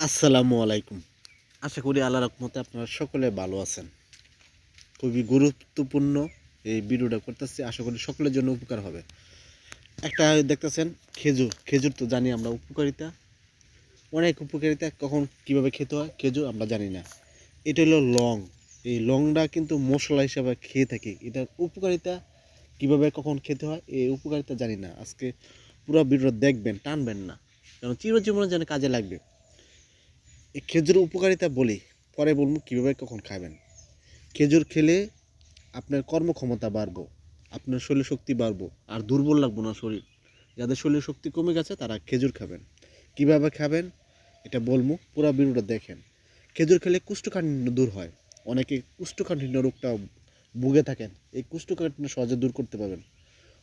আসসালামু আলাইকুম। আশা করি আল্লাহ রকমতে আপনারা সকলে ভালো আছেন। খুবই গুরুত্বপূর্ণ এই ভিডিওটা করতেছি, আশা করি সকলের জন্য উপকার হবে। একটা দেখতেছেন, খেজুর। খেজুর তো জানি আমরা উপকারিতা। অনেক উপকারিতা, কখন কীভাবে খেতে হয় খেজুর আমরা জানি না। এটা হলো লং। এই লংটা কিন্তু মশলা হিসাবে খেয়ে থাকি। এটার উপকারিতা, কীভাবে কখন খেতে হয়, এই উপকারিতা জানি না। আজকে পুরো ভিডিওটা দেখবেন, টানবেন না। কারণ চিরজীবনে যেন কাজে লাগবে। এই খেজুর উপকারিতা বলি, পরে বলব কীভাবে কখন খাবেন। খেজুর খেলে আপনার কর্মক্ষমতা বাড়বো, আপনার শরীর শক্তি বাড়বো, আর দুর্বল লাগবো না শরীর। যাদের শরীর শক্তি কমে গেছে, তারা খেজুর খাবেন। কীভাবে খাবেন, এটা বলব, পুরো ভিডিওটা দেখেন। খেজুর খেলে কুষ্ঠকাঠিন্য দূর হয়। অনেকে কুষ্ঠকাঠিন্য রোগটা ভুগে থাকেন। এই কুষ্ঠকাঠিন্য সহজে দূর করতে পারবেন।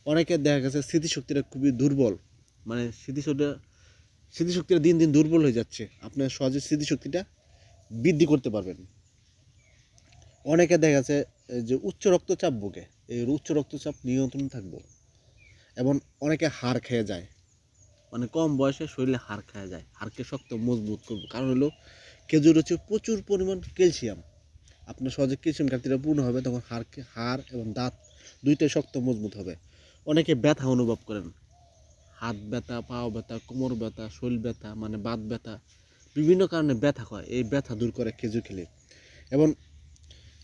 অনেকের দেখা গেছে, স্মৃতিশক্তিটা খুবই দুর্বল। মানে স্মৃতিশক্তিটা স্মৃতিশক্তিটা দিন দিন দুর্বল হয়ে যাচ্ছে। আপনার সহজে স্মৃতিশক্তিটা বৃদ্ধি করতে পারবেন। অনেকে দেখা যাচ্ছে যে উচ্চ রক্তচাপ ভোগে। এই উচ্চ রক্তচাপ নিয়ন্ত্রণ থাকব। এবং অনেকে হাড় খেয়ে যায়। মানে কম বয়সে শরীরে হাড় খেয়ে যায়। হাড়কে শক্ত, মজবুত করব। কারণ হলো খেজুর হচ্ছে প্রচুর পরিমাণ ক্যালসিয়াম। আপনার সহজে ক্যালসিয়াম ঘাটতিটা পূর্ণ হবে, তখন হাড়কে, হাড় এবং দাঁত দুইটাই শক্ত, মজবুত হবে। অনেকে ব্যথা অনুভব করেন। হাত ব্যথা, পাও ব্যথা, কোমর ব্যথা, শরীর ব্যথা মানে বাত ব্যথা, বিভিন্ন কারণে ব্যথা হয়। এই ব্যথা দূর করে খেজুর খেলে। এবং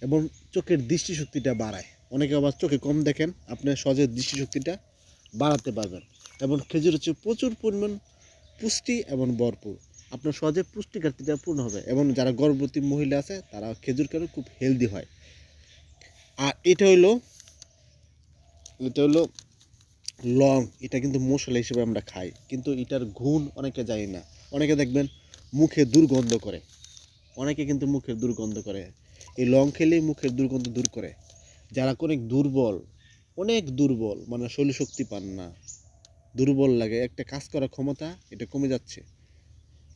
এবং চোখের দৃষ্টিশক্তিটা বাড়ায়। অনেকে আবার চোখে কম দেখেন আপনার সহজে দৃষ্টিশক্তিটা বাড়াতে পারবেন। এবং খেজুর হচ্ছে প্রচুর পরিমাণ পুষ্টি এবং ভরপুর। আপনার সহজে পুষ্টি ঘাটতিটা পূর্ণ হবে। এবং যারা গর্ভবতী মহিলা আছে, তারা খেজুর খেলে খুব হেলদি হয়। আর এটা হলো এটা হলো লং, এটা কিন্তু মশলা হিসেবে আমরা খাই। কিন্তু এটার গুণ অনেকে জানি না। অনেকে দেখবেন মুখে দুর্গন্ধ করে। অনেকে কিন্তু মুখের দুর্গন্ধ করে। এই লং খেলেই মুখের দুর্গন্ধ দূর করে। যারা অনেক দুর্বল অনেক দুর্বল মানে শরীর শক্তি পান না, দুর্বল লাগে, একটা কাজ করার ক্ষমতা, এটা কমে যাচ্ছে।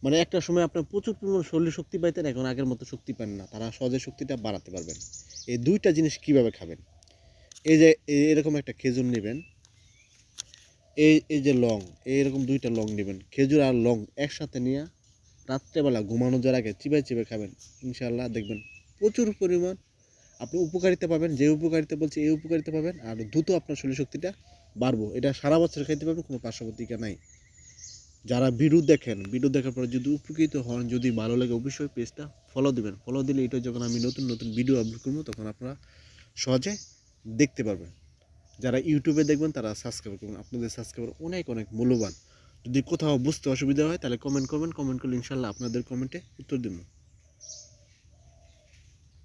মানে একটা সময় আপনার প্রচুর পরিমাণ শরীর শক্তি পাইতেন, এখন আগের মতো শক্তি পান না। তারা সহজে শক্তিটা বাড়াতে পারবেন। এই দুইটা জিনিস কীভাবে খাবেন? এই যে এরকম একটা খেজুর নেবেন। এই এই যে লং, এইরকম দুইটা লং নেবেন, খেজুর আর লং একসাথে নিয়ে রাত্রেবেলা ঘুমানো যাওয়ার আগে চিবাই চিবাই খাবেন ইনশাল্লাহ দেখবেন প্রচুর পরিমাণ আপনি উপকারিতা পাবেন, যে উপকারিতা বলছে এই উপকারিতা পাবেন, আর দ্রুত আপনার শরীর শক্তিটা বাড়বো। এটা সারা বছর খাইতে পারবেন, কোনো পার্শ্ববর্তীকা নাই। যারা ভিডিও দেখেন ভিডিও দেখার পরে যদি উপকৃত হন, যদি ভালো লাগে অবশ্যই পেজটা ফলো দিবেন। ফলো দিলে এটা যখন আমি নতুন নতুন ভিডিও আপলোড করব, তখন আপনারা সহজে দেখতে পারবেন। যারা ইউটিউবে দেখবেন তারা সাবস্ক্রাইব করবেন। আপনাদের সাবস্ক্রাইবার অনেক অনেক মূল্যবান। যদি কোথাও বুঝতে অসুবিধা হয় তাহলে কমেন্ট করবেন। কমেন্ট করলে ইনশাল্লাহ আপনাদের কমেন্টে উত্তর দেবো।